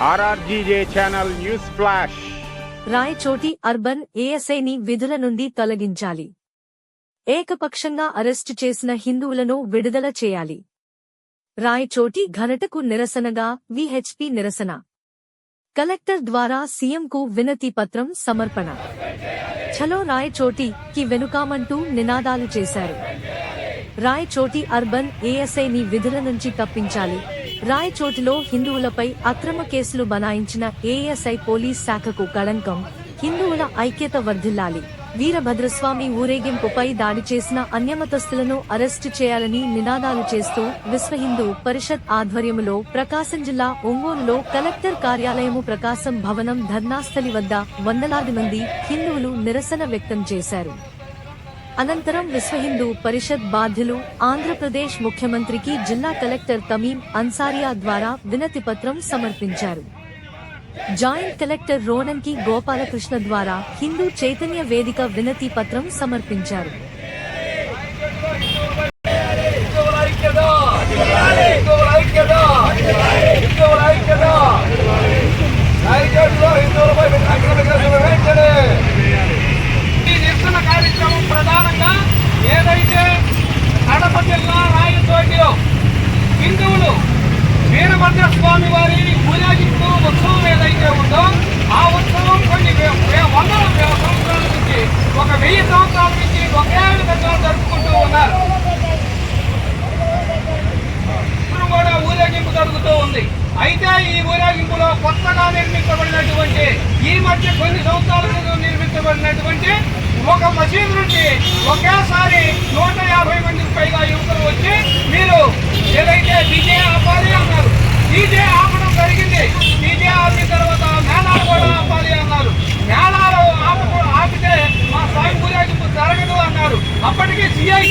RRGJ channel news flash. Rayachoti urban ఏఎస్ఐని విధుల నుండి తొలగించాలి. ఏకపక్షంగా అరెస్టు చేసిన హిందువులను విడుదల చేయాలి. రాయచోటి ఘనటకు నిరసనగా విహెచ్పి నిరసన. కలెక్టర్ ద్వారా సీఎంకు వినతి పత్రం సమర్పణ. ఛలో రాయచోటి కి వెనుకామంటూ నినాదాలు చేశారు. రాయచోటి అర్బన్ ఏఎస్ఐని విధుల నుంచి తప్పించాలి. రాయచోటిలో హిందువులపై అక్రమ కేసులు బనాయించిన ఏఎస్ఐ పోలీస్ శాఖకు కళంకం. హిందువుల ఐక్యత వర్ధిల్లాలి. వీరభద్రస్వామి ఊరేగింపుపై దాడి చేసిన అన్యమతస్థులను అరెస్టు చేయాలని నినాదాలు చేస్తూ విశ్వ హిందూ పరిషత్ ఆధ్వర్యములో ప్రకాశం జిల్లా ఒంగోలులో కలెక్టర్ కార్యాలయము ప్రకాశం భవనం ధర్నాస్థలి వద్ద వందలాది మంది హిందువులు నిరసన వ్యక్తం చేశారు. అనంతరం విశ్వ హిందూ పరిషత్ బాధ్యులు ఆంధ్రప్రదేశ్ ముఖ్యమంత్రికి జిల్లా కలెక్టర్ తమీం అన్సారియా ద్వారా వినతి పత్రం సమర్పించారు. జాయింట్ కలెక్టర్ రోనంకి గోపాలకృష్ణ ద్వారా హిందూ చైతన్య వేదిక వినతి పత్రం సమర్పించారు. హిందూ ఐక్యత హిందువుల ఐక్యత హిందువుల ఐక్యత రాయచోటిలో హిందువులపై పెట్టిన అక్రమ కేసులు వెంటనే ఈ నిరసన కార్యక్రమం ప్రధానంగా ఏదైతే కడప జిల్లా రాయచోటిలో హిందువులు వీరభద్ర స్వామి వారి ఊరేగింపు ఉత్సవం ఏదైతే ఉందో ఆ ఉత్సవం కొన్ని వే- వే- వందల సంవత్సరాల నుంచి ఒక వెయ్యి సంవత్సరాల నుంచి ఒకే విధంగా జరుపుకుంటూ ఉన్నారు. ఇప్పుడు కూడా ఊరేగింపు జరుగుతూ ఉంది. అయితే ఈ ఊరేగింపులో కొత్తగా నిర్మించబడినటువంటి ఈ మధ్య కొన్ని సంవత్సరాల క్రితం నిర్మించబడినటువంటి ఒక మసీదు నుండి ఒకేసారి నూట యాభై మందికి పైగా యువకులు వచ్చి మీరు ఏదైతే డీజే ఆపాలి అన్నారు డీజే ఆపడం జరిగింది. డీజే ఆపిన తర్వాత మేళాలు కూడా ఆపాలి అన్నారు. మేళాలు ఆప ఆపితే మా స్వామి ఊరేగింపు జరగదు అన్నారు. అప్పటికి సిఐ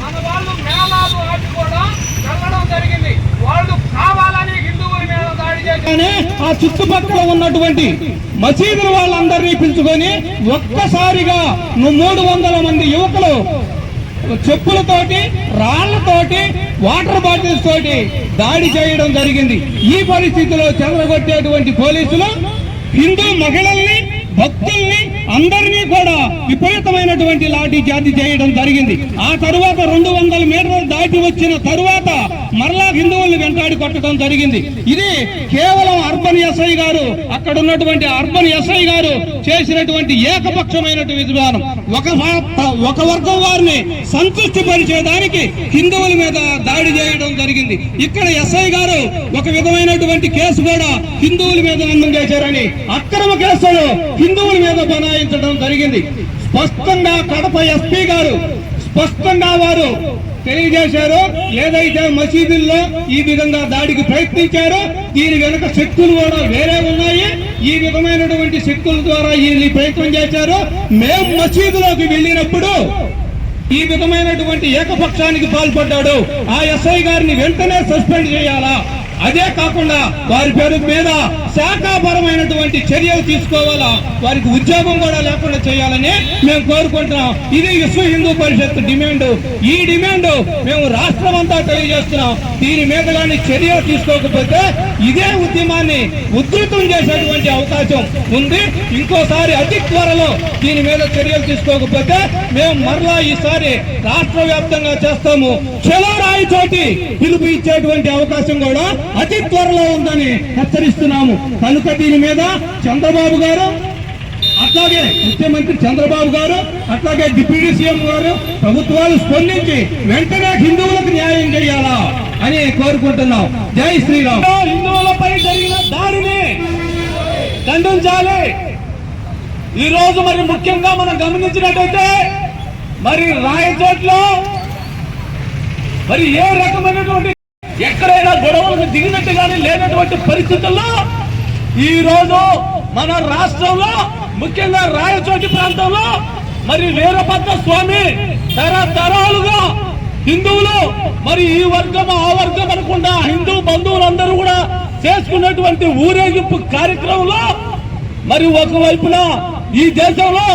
మన వాళ్ళు మేళాలు ఆపి కూడా జరగడం జరిగింది. వాళ్ళు కావాలని హిందువుల మీద కానీ ఆ చుట్టుపక్కల ఉన్నటువంటి మసీదుల వాళ్ళందరినీ పిలుచుకొని ఒక్కసారిగా మూడు వందల మంది యువకులు చెప్పులతోటి రాళ్ళతోటి వాటర్ బాటిల్స్ తోటి దాడి చేయడం జరిగింది. ఈ పరిస్థితిలో చెదరగొట్టేటువంటి పోలీసులు హిందూ మహిళల్ని భక్తుల్ని అందరినీ కూడా విపరీతమైనటువంటి లాఠీ జాతి చేయడం జరిగింది. ఆ తరువాత రెండు వందల మీటర్లు దాటి వచ్చిన తరువాత మరలా హిందువుల్ని వెంటాడి కొట్టడం జరిగింది. ఇది కేవలం అర్బన్ ఎస్ఐ గారు అక్కడ ఉన్నటువంటి అర్బన్ ఎస్ఐ గారు చేసినటువంటి ఏకపక్షమైనటువంటి విధానం. ఒక ఒక వర్గం వారిని సంతృష్టి పరిచేదానికి హిందువుల మీద దాడి చేయడం జరిగింది. ఇక్కడ ఎస్ఐ గారు ఒక విధమైనటువంటి కేసు కూడా హిందువుల మీద నమోదు చేశారని అక్రమ కేసులు హిందువుల మీద బనాయించడం జరిగింది. స్పష్టంగా కడప ఎస్పీ గారు స్పష్టంగా వారు తెలియజేశారో. ఏదైతే మసీదుల్లో ఈ విధంగా దాడికి ప్రయత్నించారో దీని వెనుక శక్తులు కూడా వేరే ఉన్నాయి. ఈ విధమైనటువంటి శక్తుల ద్వారా ఈ ప్రయత్నం చేశారు. మేము మసీదులోకి వెళ్ళినప్పుడు ఈ విధమైనటువంటి ఏకపక్షానికి పాల్పడ్డాడు. ఆ ఎస్ఐ గారిని వెంటనే సస్పెండ్ చేయాలా? అదే కాకుండా వారి పేరు మీద శాఖాపరమైనటువంటి చర్యలు తీసుకోవాలా? వారికి ఉద్యోగం కూడా లేకుండా చేయాలని మేము కోరుకుంటున్నాం. ఇది విశ్వ హిందూ పరిషత్ డిమాండ్. ఈ డిమాండ్ మేము రాష్ట్రం అంతా తెలియజేస్తున్నాం. దీని మీద కానీ చర్యలు తీసుకోకపోతే ఇదే ఉద్యమాన్ని ఉధృతం చేసేటువంటి అవకాశం ఉంది. ఇంకోసారి అతి త్వరలో దీని మీద చర్యలు తీసుకోకపోతే మేము మరలా ఈసారి రాష్ట్ర వ్యాప్తంగా చేస్తాము. చలో రాయి చోటి పిలుపు ఇచ్చేటువంటి అవకాశం కూడా అతి త్వరలో ఉందని హెచ్చరిస్తున్నాము. కనుక దీని మీద చంద్రబాబు గారు అట్లాగే ముఖ్యమంత్రి చంద్రబాబు గారు అట్లాగే డిప్యూటీ సీఎం గారు ప్రభుత్వాలు స్పందించి వెంటనే హిందువులకు న్యాయం చేయాలా అని కోరుకుంటున్నాం. జై శ్రీరామ్. హిందువులపై జరిగిన దారిని ఖండించాలి. ఈ రోజు మరి ముఖ్యంగా మనం గమనించినట్టయితే మరి రాయచోట్లో మరి ఏ రకమైనటువంటి ఎక్కడైనా గొడవలకు దిగినట్టు కానీ లేనటువంటి పరిస్థితుల్లో ఈ రోజు మన రాష్ట్రంలో ముఖ్యంగా రాయచోటి ప్రాంతంలో మరి వీరభద్ర స్వామి తరతరాలుగా హిందువులు మరి ఈ వర్గం ఆ వర్గం అనుకుండా హిందూ బంధువులందరూ కూడా చేసుకున్నటువంటి ఊరేగింపు కార్యక్రమంలో మరి ఒకవైపున ఈ దేశంలో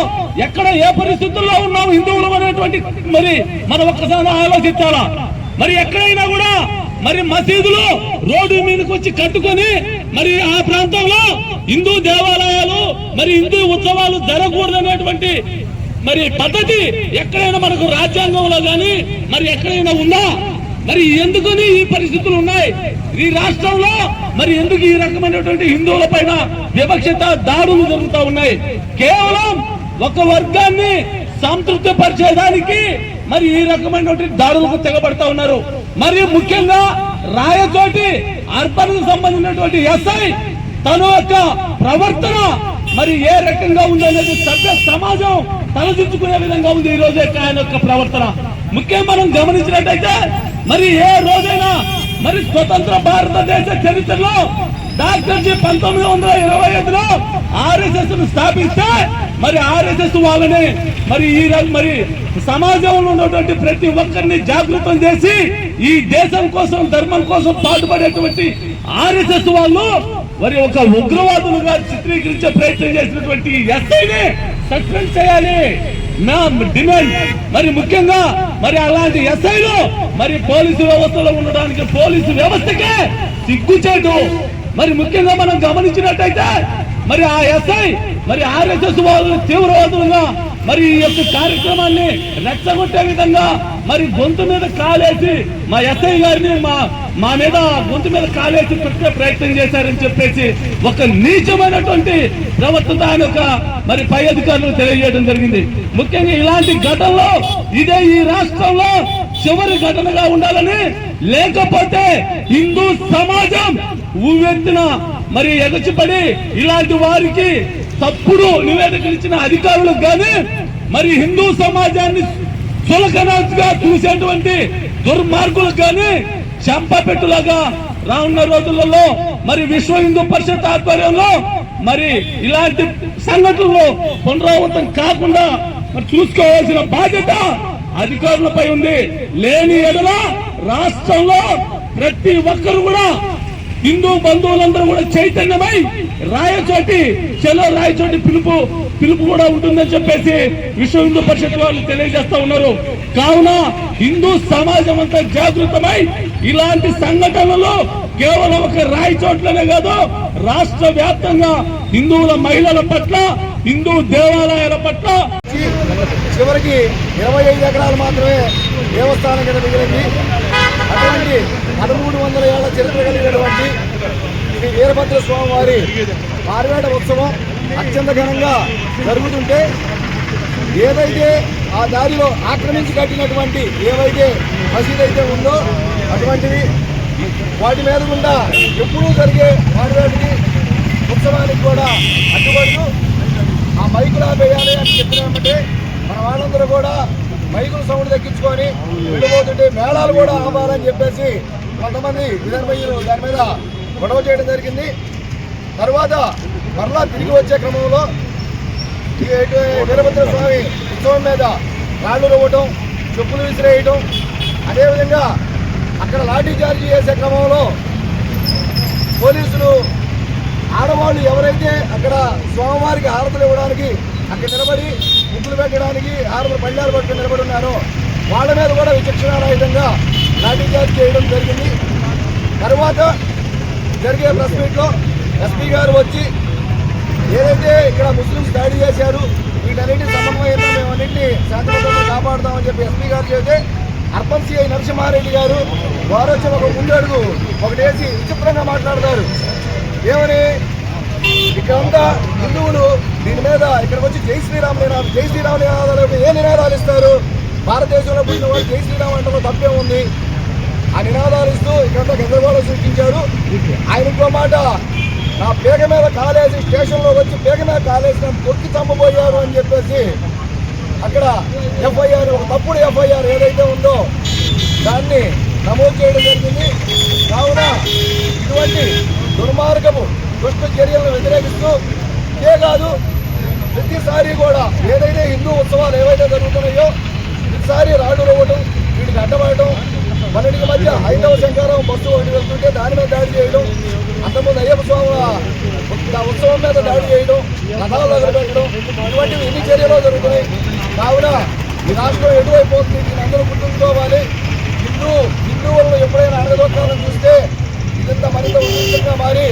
ఎక్కడ ఏ పరిస్థితుల్లో ఉన్నాం హిందువులు అనేటువంటి మరి మనం ఒక్కసారి ఆలోచించాలా? మరి ఎక్కడైనా కూడా మరి మసీదులు రోడ్డు మీదకి వచ్చి కట్టుకొని మరి ఆ ప్రాంతంలో హిందూ దేవాలయాలు మరి హిందూ ఉత్సవాలు జరగకూడదనేటువంటి మరి పద్ధతి ఎక్కడైనా మనకు రాజ్యాంగంలో గాని మరి ఎక్కడైనా ఉందా? మరి ఎందుకని ఈ పరిస్థితులు ఉన్నాయి? ఈ రాష్ట్రంలో మరి ఎందుకు ఈ రకమైనటువంటి హిందువుల పైన వివక్షత దాడులు జరుగుతూ ఉన్నాయి? కేవలం ఒక వర్గాన్ని సంతృప్తి పరిచేదానికి మరి ఈ రకమైనటువంటి దాడులకు తెగబడతా ఉన్నారు. మరియు ముఖ్యంగా రాయచోటి అర్పణకు సంబంధించినటువంటి ఎస్ఐ తన యొక్క ప్రవర్తన మరి ఏ రకంగా ఉందనేది సభ్య సమాజం తలదించుకునే విధంగా ఉంది ఈ రోజు ఆయన యొక్క ప్రవర్తన. ముఖ్యంగా మనం గమనించినట్టయితే మరి ఏ రోజైనా మరి స్వతంత్ర భారతదేశ చరిత్రలో డాక్టర్ జీ పంతొమ్మిది వందల ఇరవై ఐదులో ఆ స్థాపిస్తే మరి ఆర్ఎస్ఎస్ వాళ్ళని మరి ఈ మరి సమాజంలో ఉన్నటువంటి ప్రతి ఒక్కరిని జాగృతం చేసి ఈ దేశం కోసం ధర్మం కోసం పాటుపడేటువంటి ఆర్ఎస్ఎస్ వాళ్ళు మరి ఒక ఉగ్రవాదులుగా చిత్రీకరించే ప్రయత్నం చేసినటువంటి ఎస్ఐని సస్పెండ్ చేయాలి. నా డిమాండ్. మరి ముఖ్యంగా మరి అలాంటి ఎస్ఐలు మరి పోలీసు వ్యవస్థలో ఉండడానికి పోలీసు వ్యవస్థకే సిగ్గుచేటు. మరి ముఖ్యంగా మనం గమనించినట్టయితే మరి ఆ ఎస్ఐ మరి ఆర్ఎస్ఎస్ వాళ్ళు తీవ్రవాదులుగా మరి ఈ యొక్క కార్యక్రమాన్ని రెచ్చగొట్టే విధంగా మరి గొంతు మీద కాలేసి మా ఎస్ఐ గారిని మా మా మీద గొంతు మీద కాలేసి పెట్టే ప్రయత్నం చేశారని చెప్పేసి ఒక నీచమైనటువంటి ప్రవర్తన ఆయన యొక్క మరి పై అధికారులు తెలియజేయడం జరిగింది. ముఖ్యంగా ఇలాంటి ఘటనలో ఇదే ఈ రాష్ట్రంలో చివరి ఘటనగా ఉండాలని లేకపోతే హిందూ సమాజం ఉవ్వెత్తిన మరి ఎగచిపడి ఇలాంటి వారికి తప్పుడు నివేదికలు ఇచ్చిన అధికారులకు కానీ మరి హిందూ సమాజాన్ని చులకనగా చూసేటువంటి దుర్మార్గులకు కానీ చెంపపెట్టులాగా రానున్న రోజులలో మరి విశ్వ హిందూ పరిషత్ ఆధ్వర్యంలో మరి ఇలాంటి సంఘటనలు పునరావృతం కాకుండా మరి చూసుకోవాల్సిన బాధ్యత అధికారులపై ఉంది. లేని ఎడల రాష్ట్రంలో ప్రతి ఒక్కరు కూడా హిందూ బంధువులందరూ కూడా చైతన్యమై రాయచోటి చలో రాయచోటి పిలుపు పిలుపు కూడా ఉంటుందని చెప్పేసి విశ్వ హిందూ పరిషత్ వాళ్ళు తెలియజేస్తా ఉన్నారు. కావున హిందూ సమాజం అంతా జాగృతమై ఇలాంటి సంఘటనలు కేవలం ఒక రాయచోట్లనే కాదు రాష్ట్ర వ్యాప్తంగా హిందువుల మహిళల పట్ల హిందూ దేవాలయాల పట్ల చివరికి ఇరవై ఐదు ఎకరాలు మాత్రమే దేవస్థానం కింద మిగిలింది. అటువంటి పదమూడు వందల ఏళ్ళ చరిత్ర కలిగినటువంటి శ్రీ వీరభద్ర స్వామి వారి పార్వేట ఉత్సవం అత్యంత ఘనంగా జరుగుతుంటే ఏదైతే ఆ దారిలో ఆక్రమించి కట్టినటువంటి ఏవైతే మసీద్ అయితే ఉందో అటువంటివి వాటి మీద గుండా ఎప్పుడూ జరిగే పార్వేటికి ఉత్సవానికి కూడా అడ్డుపడుతూ ఆ మైకులు ఆపేయాలి అని చెప్పినామంటే మన వాళ్ళందరూ కూడా మైకులు సౌండ్ తగ్గించుకొని వెళ్ళిపోతుంటే మేళాలు కూడా ఆపాలని చెప్పేసి కొంతమంది విధర్మయ్యులు దాని మీద గొడవ చేయడం జరిగింది. తర్వాత మరలా తిరిగి వచ్చే క్రమంలో ఈ వీరభద్ర స్వామి ఉత్సవం మీద రాళ్ళు రువ్వటం చెప్పులు విసిరేయటం అదేవిధంగా అక్కడ లాఠీ చార్జీ చేసే క్రమంలో పోలీసులు ఆడవాళ్ళు ఎవరైతే అక్కడ స్వామివారికి హారతలు ఇవ్వడానికి అక్కడ నిలబడి ముగ్గులు పెట్టడానికి హారతులు పళ్ళాలు పట్టుకుని నిలబడి ఉన్నారో వాళ్ళ మీద కూడా విచక్షణారహితంగా లాఠీ చార్జ్ చేయడం జరిగింది. తర్వాత జరిగే ప్రెస్ మీట్లో ఎస్పీ గారు వచ్చి ఏదైతే ఇక్కడ ముస్లిమ్స్ దాడి చేశారు వీటన్నిటి సమన్వయంతో మేము అన్నింటినీ శాంతియుతంగా కాపాడుతామని చెప్పి ఎస్పీ గారు చెబితే అర్బన్ సిఐ నరసింహారెడ్డి గారు వారు వచ్చి ఒక ముందడుగు ఒకటేసి విచిత్రంగా మాట్లాడతారు. ఏమని? ఇక్కడంతా హిందువులు దీని మీద ఇక్కడికి వచ్చి జై శ్రీరామ్ నినాదాలు జై శ్రీరామ్ నినాదాలు ఏ నినాదాలు ఇస్తారు? భారతదేశంలో పుట్టిన వాళ్ళు జై శ్రీరామ్ అంటే తప్పే ఉంది ఆ నినాదాలు ఇస్తూ ఇక్కడంతా గందరగోళం సృష్టించారు. ఆయన ఇంకో మాట నా పేగ మీద కాలేసి స్టేషన్లో వచ్చి పేగ మీద కాలేసి నన్ను తొక్కి చంపబోయారు అని చెప్పేసి అక్కడ ఎఫ్ఐఆర్ ఒక తప్పుడు ఎఫ్ఐఆర్ ఏదైతే ఉందో దాన్ని నమోదు చేయడం జరిగింది. కావున ఇటువంటి దుర్మార్గము దుష్ట చర్యలను వ్యతిరేకిస్తూ ఇదే కాదు ప్రతిసారి కూడా ఏదైతే హిందూ ఉత్సవాలు ఏవైతే జరుగుతున్నాయో ప్రతిసారి రాడు రవ్వటం వీటికి అడ్డపడటం పన్నెండుకి మధ్య హైందవ శంకారం బస్సు ఒకటి వెళ్తుంటే దాని మీద దాడి చేయడం అంతకుముందు అయ్యప్ప స్వామి ఉత్సవం మీద దాడి చేయడం రథాలు తగలబెట్టడం ఇటువంటివి ఎన్ని చర్యలు జరుగుతున్నాయి? కావున ఈ రాష్ట్రం ఎటువైపోతుంది? దీన్ని అందరూ గుర్తుంచుకోవాలి. హిందూ హిందువులను ఎప్పుడైనా అడగదొక్కాలని చూస్తే ఇదంత మరింత ఉద్రిక్తంగా మారి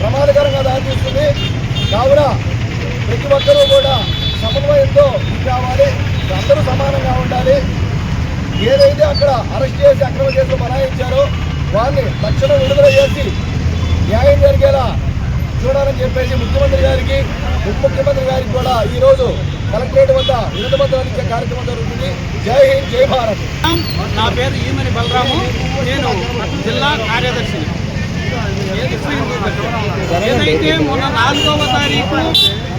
ప్రమాదకరంగా దారితీస్తుంది కావున ప్రతి ఒక్కరూ కూడా సమన్వయంతో కావాలి అందరూ సమానంగా ఉండాలి. అక్కడ అరెస్ట్ చేసి అక్రమ కేసులు బనాయించారో. వారిని తక్షణం విడుదల చేసి న్యాయం జరిగేలా చూడాలని చెప్పేసి ముఖ్యమంత్రి గారికి ఉప ముఖ్యమంత్రి గారికి కూడా ఈ రోజు కలెక్టరేట్ వద్ద వినతి ఇచ్చే కార్యక్రమం జరుగుతుంది. జై హింద్ జై భారత్. నా పేరు ఈమని బలరాము. నేను జిల్లా కార్యదర్శిని. ఏదైతే మొన్న నాలుగవ తారీఖు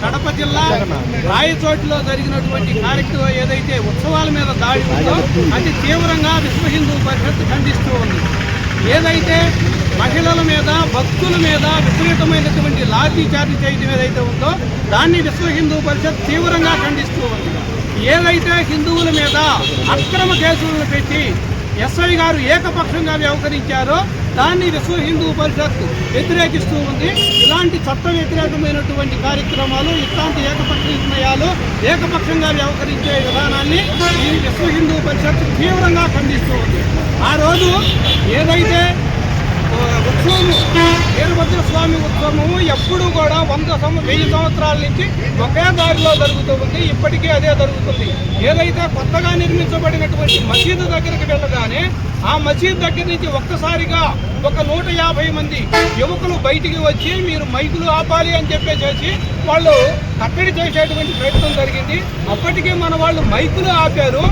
కడప జిల్లా రాయచోటిలో జరిగినటువంటి కార్యక్రమం ఏదైతే ఉత్సవాల మీద దాడి ఉందో అది తీవ్రంగా విశ్వ హిందూ పరిషత్ ఖండిస్తూ ఉంది. ఏదైతే మహిళల మీద భక్తుల మీద విపరీతమైనటువంటి లాఠీ చార్జ్ చేయడం ఏదైతే ఉందో దాన్ని విశ్వ హిందూ పరిషత్ తీవ్రంగా ఖండిస్తూ ఉంది. ఏదైతే హిందువుల మీద అక్రమ కేసులను పెట్టి ఎస్ఐ గారు ఏకపక్షంగా వ్యవహరించారో దాన్ని విశ్వ హిందూ పరిషత్ వ్యతిరేకిస్తూ ఉంది. ఇలాంటి చట్ట వ్యతిరేకమైనటువంటి కార్యక్రమాలు ఇట్లాంటి ఏకపక్ష నిర్ణయాలు ఏకపక్షంగా వ్యవహరించే విధానాన్ని ఈ విశ్వ హిందూ పరిషత్ తీవ్రంగా ఖండిస్తూ ఉంది. ఆ రోజు ఏదైతే ఉత్సవం వీరభద్ర స్వామి ఉత్సవము ఎప్పుడు కూడా వంద సంవ వెయ్యి సంవత్సరాల నుంచి ఒకే దారిలో జరుగుతూ ఉంది. ఇప్పటికీ అదే జరుగుతుంది. ఏదైతే కొత్తగా నిర్మించబడినటువంటి మసీదు దగ్గరికి వెళ్ళగానే ఆ మసీద్ దగ్గర నుంచి ఒక్కసారిగా ఒక నూట యాభై మంది యువకులు బయటికి వచ్చి మీరు మైకులు ఆపాలి అని చెప్పేసేసి వాళ్ళు కట్టడి చేసేటువంటి ప్రయత్నం జరిగింది. అప్పటికే మన వాళ్ళు మైకులు ఆపారు.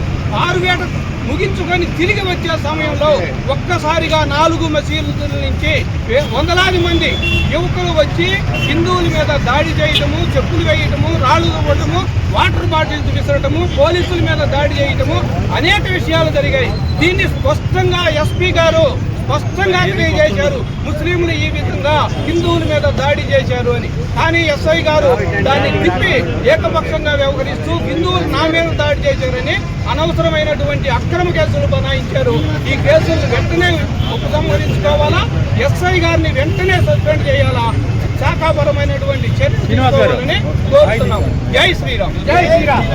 ఆరువేట ముగించుకొని తిరిగి వచ్చే సమయంలో ఒక్కసారిగా నాలుగు మసీదుల నుంచి వే- వందలాది మంది యువకులు వచ్చి హిందువుల మీద దాడి చేయటము చెప్పులు వేయటము రాళ్ళు ఇవ్వటము వాటర్ బాటిల్స్ విసరటము పోలీసుల మీద దాడి చేయటము అనేక విషయాలు జరిగాయి. దీన్ని స్పష్టంగా ఎస్పీ గారు స్పష్టంగా తెలియజేశారు. ముస్లింలు ఈ విధంగా హిందువుల మీద దాడి చేశారు అని. కానీ ఎస్ఐ గారు దాన్ని తిప్పి ఏకపక్షంగా వ్యవహరిస్తూ హిందువులు నా మీద దాడి చేశారని అనవసరమైనటువంటి అక్రమ కేసులు బనాయించారు. ఈ కేసులు వెంటనే ఉపసంహరించుకోవాలా? ఎస్ఐ గారిని వెంటనే సస్పెండ్ చేయాలా? శాఖాపరమైనటువంటి చర్య తీసుకోవాలని కోరుతున్నాం జై శ్రీరామ్. జై శ్రీరామ్.